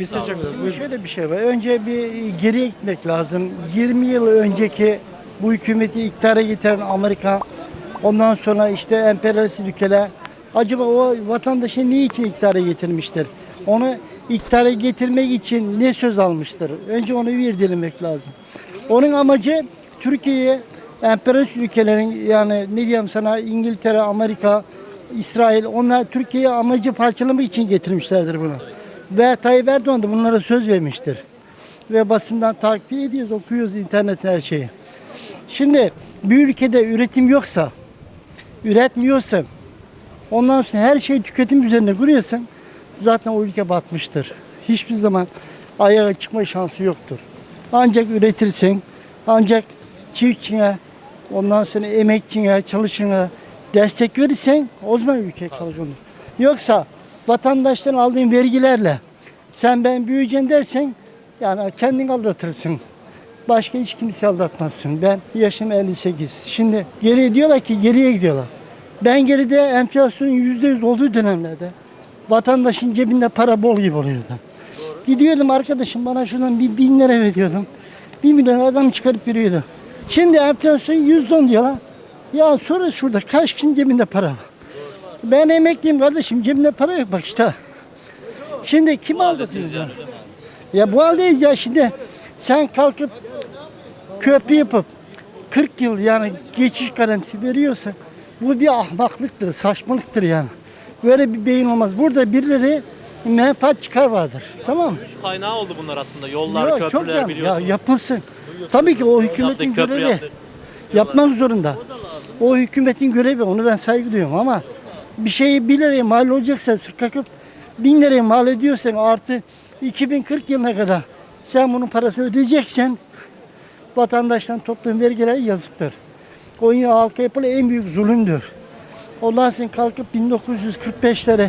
Biz teşekkür ederiz. Şöyle bir şey var. Önce bir geriye gitmek lazım. 20 yıl önceki bu hükümeti iktidara getiren Amerika, ondan sonra işte emperyalist ülkeler, acaba o vatandaşı niçin iktidara getirmiştir? Onu iktidara getirmek için ne söz almıştır? Önce onu bir irdelemek lazım. Onun amacı Türkiye'ye emperyalist ülkelerin yani ne diyeyim sana İngiltere, Amerika, İsrail onlar Türkiye'ye amacı parçalamak için getirmişlerdir bunu. Ve Tayyip Erdoğan da bunlara söz vermiştir. Ve basından takip ediyoruz, okuyoruz internet her şeyi. Şimdi bir ülkede üretim yoksa, üretmiyorsan, ondan sonra her şey tüketim üzerine kuruyorsan zaten o ülke batmıştır. Hiçbir zaman ayağa çıkma şansı yoktur. Ancak üretirsen, ancak çiftçine, ondan sonra emekçine, çalışana destek verirsen o zaman ülke kalkınır. Yoksa vatandaştan aldığın vergilerle sen ben büyüyeceğim dersen yani kendin aldatırsın. Başka hiç kimse aldatmazsın. Ben yaşım 58. Şimdi geriye diyorlar ki geriye gidiyorlar. Ben geride enflasyonun %100 olduğu dönemlerde vatandaşın cebinde para bol gibi oluyordu. Gidiyordum arkadaşım bana şuradan bir bin lira veriyordum. Bir milyon adam çıkarıp veriyordu. Şimdi enflasyon %10 diyorlar. Ya sonra şurada kaç kişinin cebinde para var? Ben emekliyim kardeşim cebimde para yok bak işte. Şimdi kim aldatıyor? ya? Ya bu haldeyiz ya şimdi sen kalkıp köprü yapıp 40 yıl yani geçiş garantisi veriyorsan bu bir ahmaklıktır, saçmalıktır yani. Böyle bir beyin olmaz. Burada birileri menfaat çıkar vardır. Tamam mı? Kaynağı oldu bunlar aslında. Yollar, Yok, çok köprüler yan- biliyorsun. Ya yapılsın. Tabii ki o hükümetin Yaptık, köprü görevi. yaptık. Yapmak zorunda. O hükümetin görevi. Onu ben saygı duyuyorum ama bir şeyi 1 liraya mal olacaksa kalkıp 1000 liraya mal ediyorsan artı 2040 yılına kadar sen bunun parasını ödeyeceksen vatandaştan topladığın vergiler yazıktır. Yine halka yapılan en büyük zulümdür. Ondan sonra kalkıp 1945'lere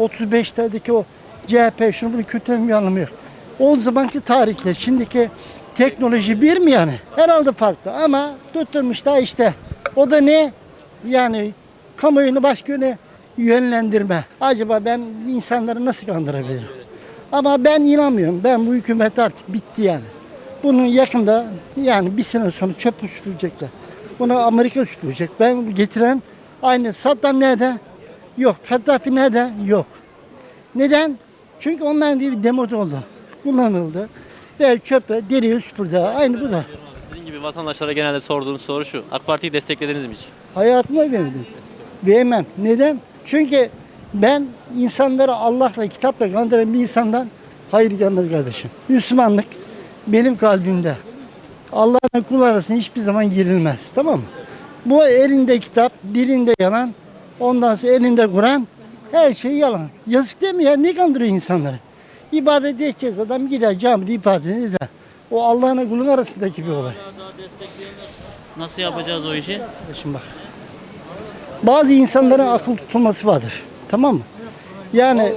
35'lerdeki o CHP şunu bunu kötülemeyi anlamıyor. O zamanki tarihle şimdiki teknoloji bir mi yani? Herhalde farklı ama tutturmuş da işte. O da ne? Yani kamuoyunu başka yöne yönlendirme. Acaba ben insanları nasıl kandırabilirim? Ama ben inanmıyorum. Ben bu hükümet artık bitti yani. Bunun yakında yani bir sene sonra çöpü süpürecekler. Bunu Amerika süpürecek. Ben getiren aynı Saddam nerede? Yok. Kaddafi nerede? Yok. Neden? Çünkü onların diye bir demode oldu. Kullanıldı. Ve çöpe deriyi süpürdü. Aynı bu da. Sizin gibi vatandaşlara genelde sorduğunuz soru şu. AK Parti'yi desteklediniz mi hiç? Hayatımda vermedim. Vermem. Neden? Çünkü ben insanları Allah'la, kitapla kandıran bir insandan hayır gelmez kardeşim. Müslümanlık benim kalbimde. Allah'la kul arasında hiçbir zaman girilmez. Tamam mı? Bu elinde kitap, dilinde yalan, ondan sonra elinde Kur'an, her şey yalan. Yazık değil mi ya? Ne kandırıyor insanları? İbadet edeceğiz adam gider camide ibadet eder. O Allah'la kulun arasındaki bir olay. Nasıl yapacağız o işi? Şimdi bak. Bazı insanların akıl tutulması vardır. Tamam mı? Yani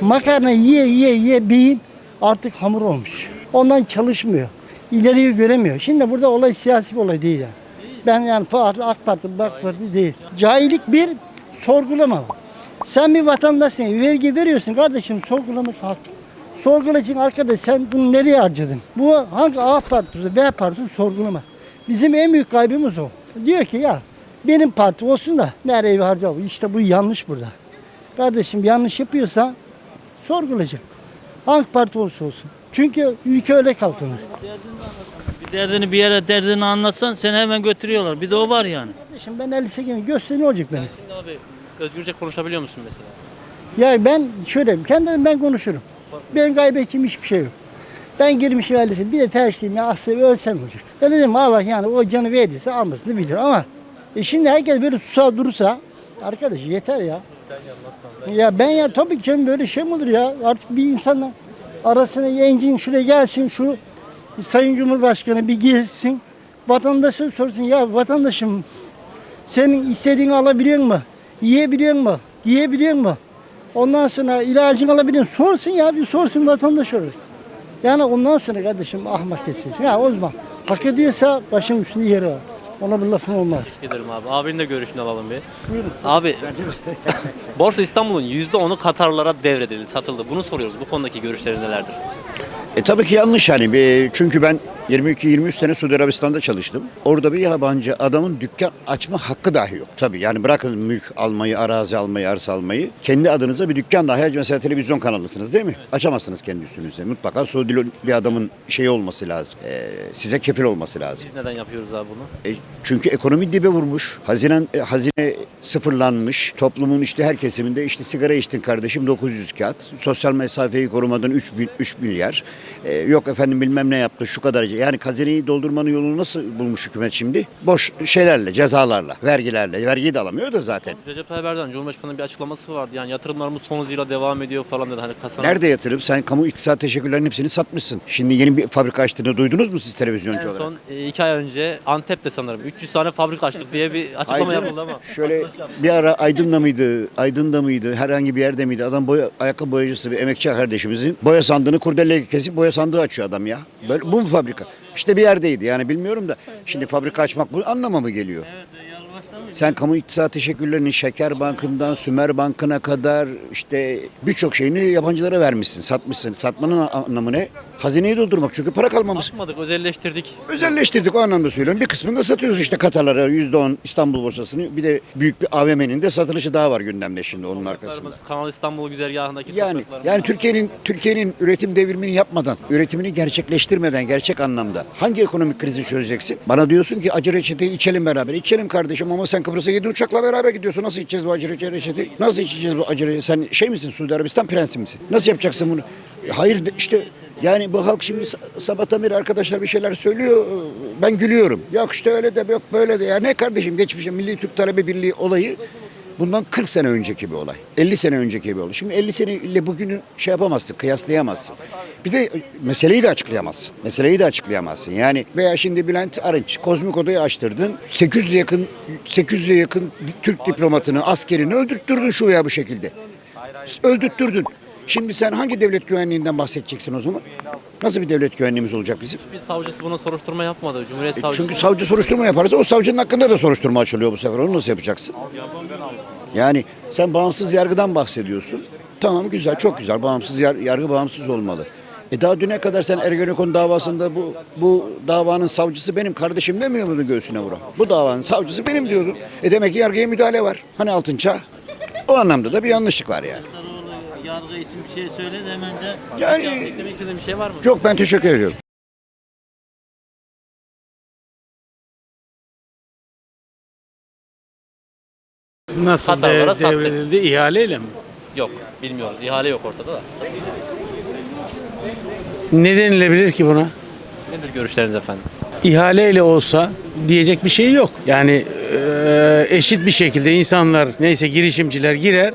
makarna yiye yiye yiye beyin artık hamur olmuş. Ondan çalışmıyor. İleriyi göremiyor. Şimdi burada olay siyasi bir olay değil yani. Ben yani parti, AK Parti, BAK Parti değil. Cahillik bir, sorgulama. Sen bir vatandaşsın, vergi veriyorsun kardeşim sorgulamak hak. Sorgulayacaksın arkadaş sen bunu nereye harcadın? Bu hangi A partisi, B partisi sorgulama. Bizim en büyük kaybımız o. Diyor ki ya benim parti olsun da nereye harca? İşte bu yanlış burada. Kardeşim yanlış yapıyorsa sorgulayacak. Hangi parti olursa olsun. Çünkü ülke öyle kalkınır. Bir derdini bir yere derdini anlatsan seni hemen götürüyorlar. Bir de o var yani. Kardeşim ben 58'im göster ne olacak benim? Şimdi abi özgürce konuşabiliyor musun mesela? Ya ben şöyle kendim ben konuşurum. Ben kaybedeceğim hiçbir şey yok. Ben girmişim öylesin. Bir de tersliyim ya aslında ölsem olacak. Öyle değil mi? Allah yani o canı verdiyse almasını bilir ama e şimdi herkes böyle susa durursa arkadaş yeter ya. Ya ben ya tabii ki canım böyle şey mi olur ya? Artık bir insanla arasına yencin şuraya gelsin şu Sayın Cumhurbaşkanı bir girsin. Vatandaşa sorsun ya vatandaşım senin istediğini alabiliyor mu? Yiyebiliyor mu? Giyebiliyor mu? Ondan sonra ilacını alabiliyor musun? Sorsun ya bir sorsun vatandaş olur. Yani ondan sonra kardeşim ahmak kesilsin. Ya o zaman hak ediyorsa başım üstünde yeri var. Ona bir lafım olmaz. Gidelim abi. Abinin de görüşünü alalım bir. Abi Borsa İstanbul'un %10'u Katarlara devredildi, satıldı. Bunu soruyoruz. Bu konudaki görüşlerin nelerdir? E tabii ki yanlış yani. Bir- Çünkü ben 22-23 sene Suudi Arabistan'da çalıştım. Orada bir yabancı adamın dükkan açma hakkı dahi yok. Tabii yani bırakın mülk almayı, arazi almayı, arsa almayı. Kendi adınıza bir dükkan dahi mesela televizyon kanalısınız değil mi? Açamazsınız kendi üstünüze. Mutlaka Suudili bir adamın şeyi olması lazım. E, size kefil olması lazım. Biz neden yapıyoruz abi bunu? E, çünkü ekonomi dibe vurmuş. Hazine, e, hazine sıfırlanmış. Toplumun işte her kesiminde işte sigara içtin kardeşim 900 kağıt. Sosyal mesafeyi korumadan 3, 3 milyar. E, yok efendim bilmem ne yaptı şu kadar. Yani hazineyi doldurmanın yolunu nasıl bulmuş hükümet şimdi? Boş şeylerle, cezalarla, vergilerle. Vergiyi de alamıyor da zaten. Recep Tayyip Erdoğan Cumhurbaşkanı'nın bir açıklaması vardı. Yani yatırımlarımız son hızıyla devam ediyor falan dedi. Hani kasanın... Nerede yatırım? Sen kamu iktisat teşekkürlerinin hepsini satmışsın. Şimdi yeni bir fabrika açtığını duydunuz mu siz televizyoncu En olarak? son e, iki ay önce Antep'te sanırım 300 tane fabrika açtık diye bir açıklama yapıldı ama. Şöyle bir ara Aydın'da mıydı, Aydın'da mıydı, herhangi bir yerde miydi? Adam boya, ayakkabı boyacısı bir emekçi kardeşimizin boya sandığını kurdeleyle kesip boya sandığı açıyor adam ya. Böyle, bu mu fabrika? İşte bir yerdeydi yani bilmiyorum da. Şimdi fabrika açmak bu anlama mı geliyor? Sen kamu iktisat teşekkürlerini Şeker Bankı'ndan Sümer Bankı'na kadar işte birçok şeyini yabancılara vermişsin, satmışsın. Satmanın anlamı ne? Hazineyi doldurmak çünkü para kalmamış. Satmadık, özelleştirdik. Özelleştirdik o anlamda söylüyorum. Bir kısmını da satıyoruz işte Katarlara %10 İstanbul borsasını. Bir de büyük bir AVM'nin de satılışı daha var gündemde şimdi onun arkasında. Kanal İstanbul güzergahındaki Yani yani Türkiye'nin Türkiye'nin üretim devrimini yapmadan, üretimini gerçekleştirmeden gerçek anlamda hangi ekonomik krizi çözeceksin? Bana diyorsun ki acı reçeteyi içelim beraber. İçelim kardeşim ama sen Kıbrıs'a yedi uçakla beraber gidiyorsun. Nasıl içeceğiz bu acı reçeteyi? Nasıl içeceğiz bu acı reçeteyi? Sen şey misin Suudi Arabistan prensi misin? Nasıl yapacaksın bunu? E, Hayır işte yani bu halk şimdi sa- sabahtan beri arkadaşlar bir şeyler söylüyor. Ben gülüyorum. Yok işte öyle de yok böyle de. Ya ne kardeşim geçmişe Milli Türk Talebe Birliği olayı Bundan 40 sene önceki bir olay. 50 sene önceki bir olay. Şimdi 50 seneyle bugünü şey yapamazsın, kıyaslayamazsın. Bir de meseleyi de açıklayamazsın. Meseleyi de açıklayamazsın. Yani veya şimdi Bülent Arınç, Kozmik Oda'yı açtırdın. 800'e yakın 800'e yakın Türk diplomatını, askerini öldürttürdün şu veya bu şekilde. Öldürttürdün. Şimdi sen hangi devlet güvenliğinden bahsedeceksin o zaman? Nasıl bir devlet güvenliğimiz olacak bizim? Bir savcısı buna soruşturma yapmadı. Cumhuriyet E savcısı. Çünkü savcı soruşturma yaparsa o savcının hakkında da soruşturma açılıyor bu sefer. Onu nasıl yapacaksın? Yani sen bağımsız yargıdan bahsediyorsun. Tamam güzel, çok güzel. Bağımsız yar- yargı bağımsız olmalı. E daha düne kadar sen Ergenekon davasında bu bu davanın savcısı benim kardeşim demiyor muydun göğsüne vuran? Bu davanın savcısı benim diyordun. E demek ki yargıya müdahale var. Hani altın çağ? O anlamda da bir yanlışlık var yani. Yargı için bir şey söyledi hemen de Yani Eklemek istediğin bir şey var mı? yok ben teşekkür ediyorum. Nasıl de- sattık. devredildi? İhaleyle mi? Yok. Bilmiyoruz. İhale yok ortada da. Ne denilebilir ki buna? Nedir görüşleriniz efendim? İhaleyle olsa diyecek bir şey yok. Yani e, eşit bir şekilde insanlar neyse girişimciler girer,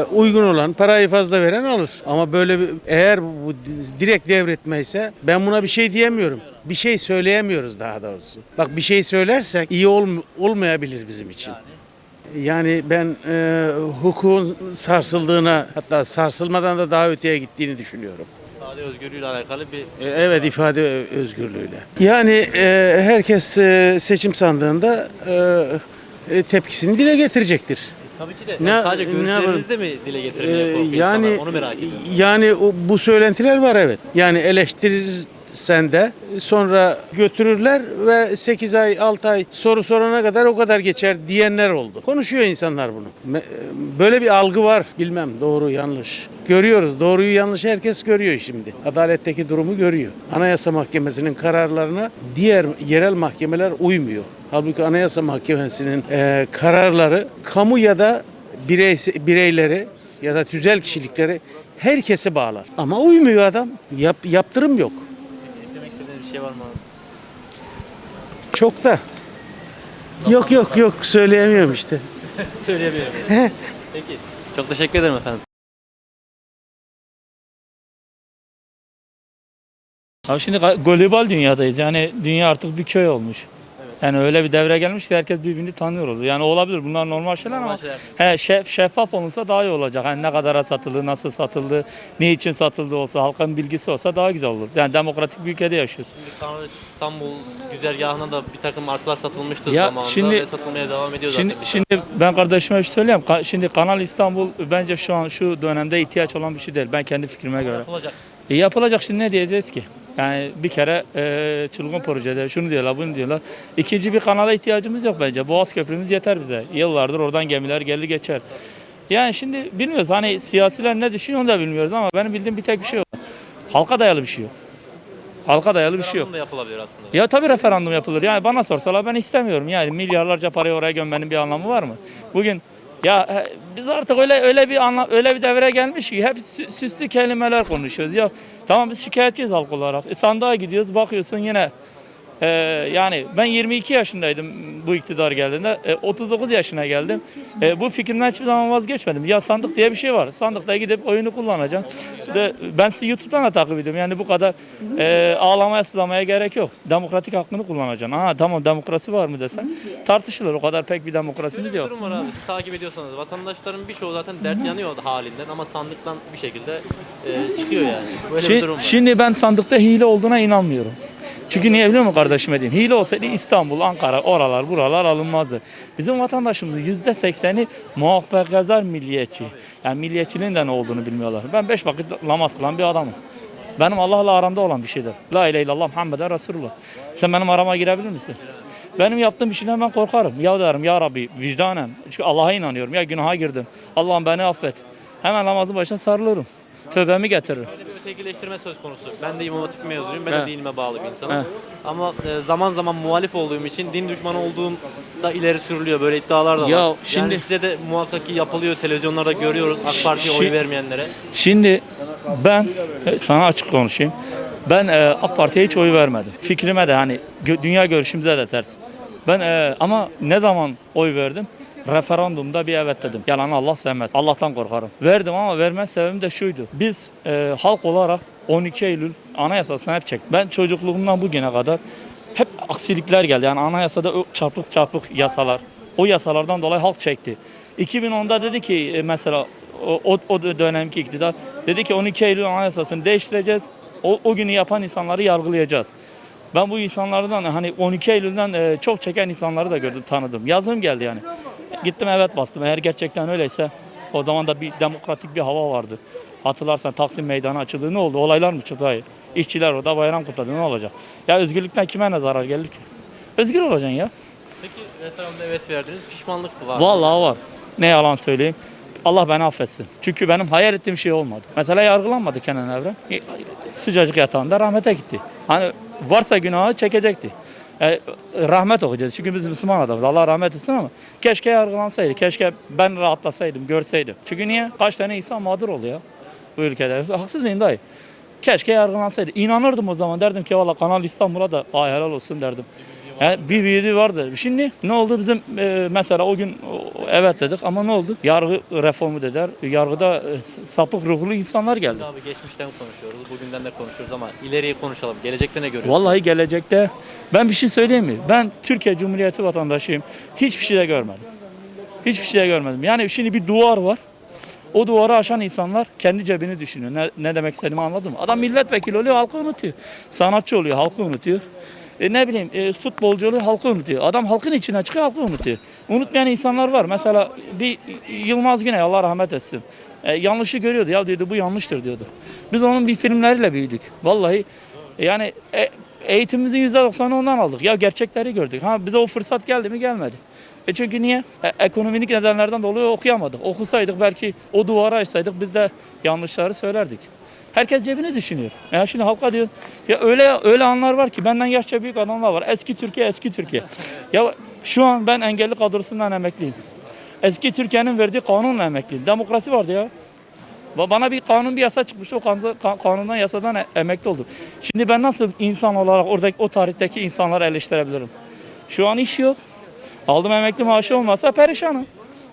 e, uygun olan parayı fazla veren alır. Ama böyle bir, eğer bu di- direkt devretmeyse ben buna bir şey diyemiyorum. Bir şey söyleyemiyoruz daha doğrusu. Bak bir şey söylersek iyi olm- olmayabilir bizim için. Yani ben e, hukukun sarsıldığına hatta sarsılmadan da daha öteye gittiğini düşünüyorum. İfade özgürlüğüyle alakalı bir E, Evet ifade özgürlüğüyle. Yani e, herkes e, seçim sandığında e, tepkisini dile getirecektir. Tabii ki de. Ne- Yani sadece ne görüşlerinizi de mi dile getirmeye korkuyor yani insanlar? Onu merak ediyorum. yani o, bu söylentiler var evet. Yani eleştirirsen de sonra götürürler ve 8 ay 6 ay soru sorana kadar o kadar geçer diyenler oldu. Konuşuyor insanlar bunu. Böyle bir algı var. Bilmem doğru yanlış. Görüyoruz. Doğruyu yanlış herkes görüyor şimdi. Adaletteki durumu görüyor. Anayasa Mahkemesi'nin kararlarına diğer yerel mahkemeler uymuyor. Halbuki Anayasa Mahkemesi'nin e, kararları kamu ya da birey, bireyleri ya da tüzel kişilikleri herkesi bağlar. Ama uymuyor adam. Yap, yaptırım yok. Şey var mı abi? Çok da. Yok yok yok söyleyemiyorum işte. Söyleyemiyorum. Peki. Çok teşekkür ederim efendim. Abi şimdi ga- global dünyadayız. Yani dünya artık bir köy olmuş. Yani öyle bir devre gelmiş ki herkes birbirini tanıyor olur. Yani olabilir bunlar normal şeyler Normal ama şeyler. he, şef, şeffaf olunsa daha iyi olacak. Yani ne kadara satıldı, nasıl satıldı, ne için satıldı olsa, halkın bilgisi olsa daha güzel olur. Yani demokratik bir ülkede yaşıyoruz. Şimdi Kanal İstanbul güzergahına da bir takım arsalar satılmıştı Ya zamanında şimdi- ve satılmaya devam ediyor Şimdi, zaten. şimdi ben kardeşime bir şey söyleyeyim. Ka- Şimdi Kanal İstanbul bence şu an şu dönemde ihtiyaç olan bir şey değil. Ben kendi fikrime göre. Yapılacak. E yapılacak şimdi ne diyeceğiz ki? Yani bir kere e, çılgın projede şunu diyorlar bunu diyorlar. İkinci bir kanala ihtiyacımız yok bence. Boğaz Köprümüz yeter bize. Yıllardır oradan gemiler gelir geçer. Yani şimdi bilmiyoruz hani siyasiler ne düşünüyor onu da bilmiyoruz ama benim bildiğim bir tek bir şey var. Halka dayalı bir şey yok. Halka dayalı bir şey yok. Referandum da yapılabilir aslında. Ya tabii referandum yapılır. Yani bana sorsalar ben istemiyorum. Yani milyarlarca parayı oraya gömmenin bir anlamı var mı? Bugün ya he, biz artık öyle öyle bir anla, öyle bir devre gelmiş ki hep sü- süslü kelimeler konuşuyoruz. Ya tamam biz şikayetçiyiz halk olarak. E, sandığa gidiyoruz bakıyorsun yine e, yani ben 22 yaşındaydım bu iktidar geldiğinde. E, 39 yaşına geldim. E, bu fikrimden hiçbir zaman vazgeçmedim. Ya sandık diye bir şey var. Sandıkta gidip oyunu kullanacaksın. De, ben sizi YouTube'dan da takip ediyorum. Yani bu kadar e, ağlamaya sızlamaya gerek yok. Demokratik hakkını kullanacaksın. Aha tamam demokrasi var mı desen tartışılır. O kadar pek bir demokrasimiz Bir yok. durum var abi. Siz takip ediyorsanız vatandaşların birçoğu zaten dert yanıyor halinden ama sandıktan bir şekilde e, çıkıyor yani. Böyle bir durum var. şimdi ben sandıkta hile olduğuna inanmıyorum. Çünkü niye biliyor musun kardeşime diyeyim? Hile olsaydı İstanbul, Ankara, oralar, buralar alınmazdı. Bizim vatandaşımızın yüzde sekseni muhafazakar milliyetçi. Yani milliyetçiliğin de ne olduğunu bilmiyorlar. Ben beş vakit namaz kılan bir adamım. Benim Allah'la aramda olan bir şeydir. La ilahe illallah Muhammeden Resulullah. Sen benim arama girebilir misin? Benim yaptığım işinden ben korkarım. Ya derim ya Rabbi vicdanen. Çünkü Allah'a inanıyorum. Ya günaha girdim. Allah'ım beni affet. Hemen namazın başına sarılırım. Tövbemi getiririm. Ötekileştirme söz konusu. Ben de İmam Hatip mezunuyum. Ben de Evet. dinime bağlı bir insanım. Evet. Ama e, zaman zaman muhalif olduğum için din düşmanı olduğum da ileri sürülüyor. Böyle iddialar da var. Ya Yani şimdi- size de muhakkak ki yapılıyor. Televizyonlarda görüyoruz AK Parti'ye oy Şi- vermeyenlere. Şimdi ben e, sana açık konuşayım. Ben e, AK Parti'ye hiç oy vermedim. Fikrime de hani gö- dünya görüşümüze de ters. Ben e, ama ne zaman oy verdim? Referandumda bir evet dedim. Yalan Allah sevmez. Allah'tan korkarım. Verdim ama verme sebebim de şuydu. Biz e, halk olarak 12 Eylül anayasasını hep çektik. Ben çocukluğumdan bugüne kadar hep aksilikler geldi. Yani anayasada o çarpık çarpık yasalar. O yasalardan dolayı halk çekti. 2010'da dedi ki e, mesela o, o dönemki iktidar dedi ki 12 Eylül anayasasını değiştireceğiz. O, o günü yapan insanları yargılayacağız. Ben bu insanlardan hani 12 Eylül'den e, çok çeken insanları da gördüm, tanıdım. Yazım geldi yani. Gittim evet bastım. Eğer gerçekten öyleyse o zaman da bir demokratik bir hava vardı. Hatırlarsan Taksim Meydanı açıldı. Ne oldu? Olaylar mı çıktı? Hayır. İşçiler orada bayram kutladı. Ne olacak? Ya özgürlükten kime ne zarar gelir ki? Özgür olacaksın ya. Peki referandumda evet verdiniz. Pişmanlık var. Vallahi var. Ne yalan söyleyeyim. Allah beni affetsin. Çünkü benim hayal ettiğim şey olmadı. Mesela yargılanmadı Kenan Evren. Sıcacık yatağında rahmete gitti. Hani varsa günahı çekecekti. E, rahmet okuyacağız. Çünkü biz Müslüman adamız. Allah rahmet etsin ama keşke yargılansaydı. Keşke ben rahatlasaydım, görseydim. Çünkü niye? Kaç tane insan mağdur oluyor bu ülkede. Haksız mıyım dayı? Keşke yargılansaydı. İnanırdım o zaman. Derdim ki valla Kanal İstanbul'a da ay helal olsun derdim. Yani bir büyüdü vardı. Şimdi ne oldu bizim e, mesela o gün o- evet dedik ama ne oldu? Yargı reformu dediler. Yargıda e, sapık ruhlu insanlar geldi. Abi geçmişten konuşuyoruz. Bugünden de konuşuyoruz ama ileriye konuşalım. Gelecekte ne görüyorsun? Vallahi gelecekte ben bir şey söyleyeyim mi? Ben Türkiye Cumhuriyeti vatandaşıyım. Hiçbir şey de görmedim. Hiçbir şey de görmedim. Yani şimdi bir duvar var. O duvarı aşan insanlar kendi cebini düşünüyor. Ne, ne demek istediğimi anladın mı? Adam milletvekili oluyor, halkı unutuyor. Sanatçı oluyor, halkı unutuyor. E ne bileyim e, futbolcu oluyor, halkı unutuyor. Adam halkın içine çıkıyor, halkı unutuyor. Unutmayan insanlar var. Mesela bir Yılmaz Güney, Allah rahmet etsin. E, yanlışı görüyordu. Ya diyordu bu yanlıştır diyordu. Biz onun bir filmleriyle büyüdük. Vallahi e, yani e, eğitimimizin %90'ını ondan aldık. Ya gerçekleri gördük. Ha bize o fırsat geldi mi? Gelmedi. E çünkü niye? E, ekonomik nedenlerden dolayı okuyamadık. Okusaydık belki o duvarı açsaydık biz de yanlışları söylerdik. Herkes cebini düşünüyor. Ya şimdi halka diyor ya öyle öyle anlar var ki benden yaşça büyük adamlar var. Eski Türkiye, eski Türkiye. Ya şu an ben engelli kadrosundan emekliyim. Eski Türkiye'nin verdiği kanunla emekliyim. Demokrasi vardı ya. Ba- Bana bir kanun bir yasa çıkmıştı. O kanun- ka- kanundan yasadan e- emekli oldum. Şimdi ben nasıl insan olarak oradaki o tarihteki insanları eleştirebilirim? Şu an iş yok. Aldım emekli maaşı olmasa perişanım.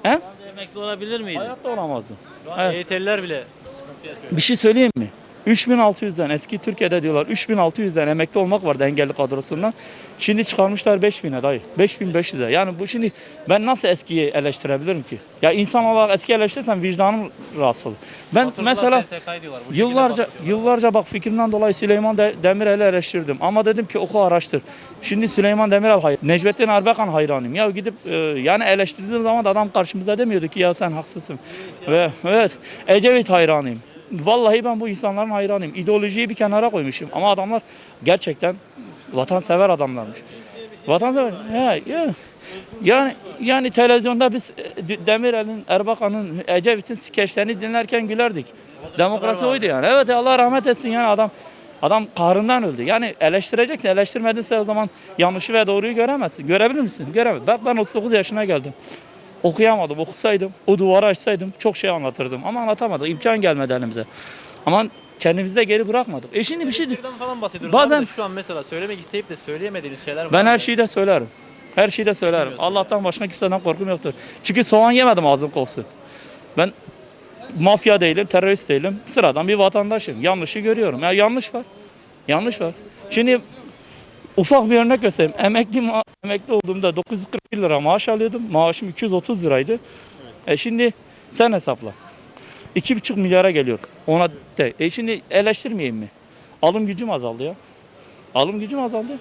He? Emekli olabilir miydi? Hayatta olamazdım. Şu an EYT'liler bile Bir şey söyleyeyim mi? 3600'den eski Türkiye'de diyorlar 3600'den emekli olmak vardı engelli kadrosundan. Şimdi çıkarmışlar 5000'e dayı. 5500'e. Yani bu şimdi ben nasıl eskiyi eleştirebilirim ki? Ya insan olarak eski eleştirirsem vicdanım rahatsız olur. Ben Batırdılar mesela Yıllarca yıllarca bak fikrimden dolayı Süleyman De- Demirel'i eleştirdim. Ama dedim ki oku araştır. Şimdi Süleyman Demirel hayır. Necmettin Erbakan hayranıyım. Ya gidip e, yani eleştirdiğim zaman da adam karşımızda demiyordu ki ya sen haksızsın. Ve evet Ecevit hayranıyım. Vallahi ben bu insanların hayranıyım. İdeolojiyi bir kenara koymuşum. Ama adamlar gerçekten vatansever adamlarmış. Vatansever. Ya, ya. Yani yani televizyonda biz e, Demirel'in, Erbakan'ın, Ecevit'in skeçlerini dinlerken gülerdik. Demokrasi oydu yani. Evet Allah rahmet etsin yani adam adam kahrından öldü. Yani eleştireceksin. Eleştirmedinse o zaman yanlışı ve doğruyu göremezsin. Görebilir misin? Göremez. Bak ben 39 yaşına geldim. Okuyamadım. Okusaydım, o duvarı açsaydım çok şey anlatırdım. Ama anlatamadık. İmkan gelmedi elimize. Ama kendimizi de geri bırakmadık. E şimdi bir şey. Eleştiriden falan bahsediyoruz. Bazen- Bazen şu an mesela söylemek isteyip de söyleyemediğiniz şeyler var. Ben mı? her şeyi de söylerim. Her şeyi de söylerim. Allah'tan başka kimseden korkum yoktur. Çünkü soğan yemedim ağzım koksun. Ben mafya değilim, terörist değilim. Sıradan bir vatandaşım. Yanlışı görüyorum. Ya yanlış var. Yanlış var. Şimdi ufak bir örnek göstereyim. Emekli emekli olduğumda 941 lira maaş alıyordum. Maaşım 230 liraydı. E şimdi sen hesapla. 2,5 milyara geliyor. Ona de. E şimdi eleştirmeyeyim mi? Alım gücüm azaldı ya. Alım gücüm azaldı.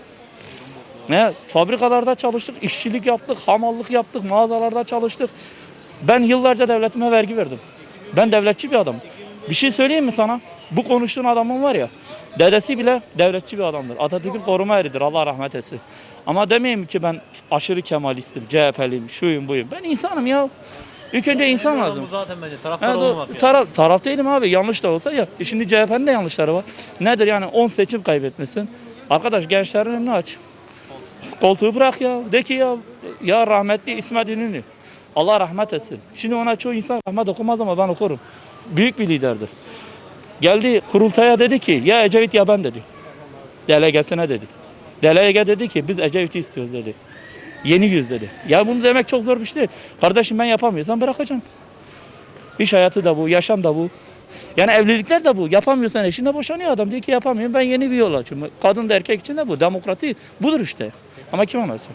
Ne? Fabrikalarda çalıştık, işçilik yaptık, hamallık yaptık, mağazalarda çalıştık. Ben yıllarca devletime vergi verdim. Ben devletçi bir adamım. Bir şey söyleyeyim mi sana? Bu konuştuğun adamın var ya, dedesi bile devletçi bir adamdır. Atatürk'ün koruma eridir, Allah rahmet etsin. Ama demeyeyim ki ben aşırı Kemalistim, CHP'liyim, şuyum buyum. Ben insanım ya. İlk önce insan Önemli olan lazım. Bu zaten bence taraftar Ha, olmamak yani. taraf, taraf değilim abi. Yanlış da olsa ya. E şimdi CHP'nin de yanlışları var. Nedir yani 10 seçim kaybetmesin. Arkadaş gençlerin önünü aç. Koltuğu bırak ya. De ki ya, ya rahmetli İsmet İnönü. Allah rahmet etsin. Şimdi ona çoğu insan rahmet okumaz ama ben okurum. Büyük bir liderdir. Geldi kurultaya dedi ki ya Ecevit ya ben dedi. Delegesine dedi. Delege dedi ki biz Ecevit'i istiyoruz dedi. Yeni yüz dedi. Ya bunu demek çok zor bir şey değil. Kardeşim ben yapamıyorsam bırakacağım. İş hayatı da bu, yaşam da bu. Yani evlilikler de bu. Yapamıyorsan eşinle boşanıyor adam. Diyor ki yapamıyorum ben yeni bir yol açıyorum. Kadın da erkek için de bu. Demokrasi budur işte. Ama kim anlatacak?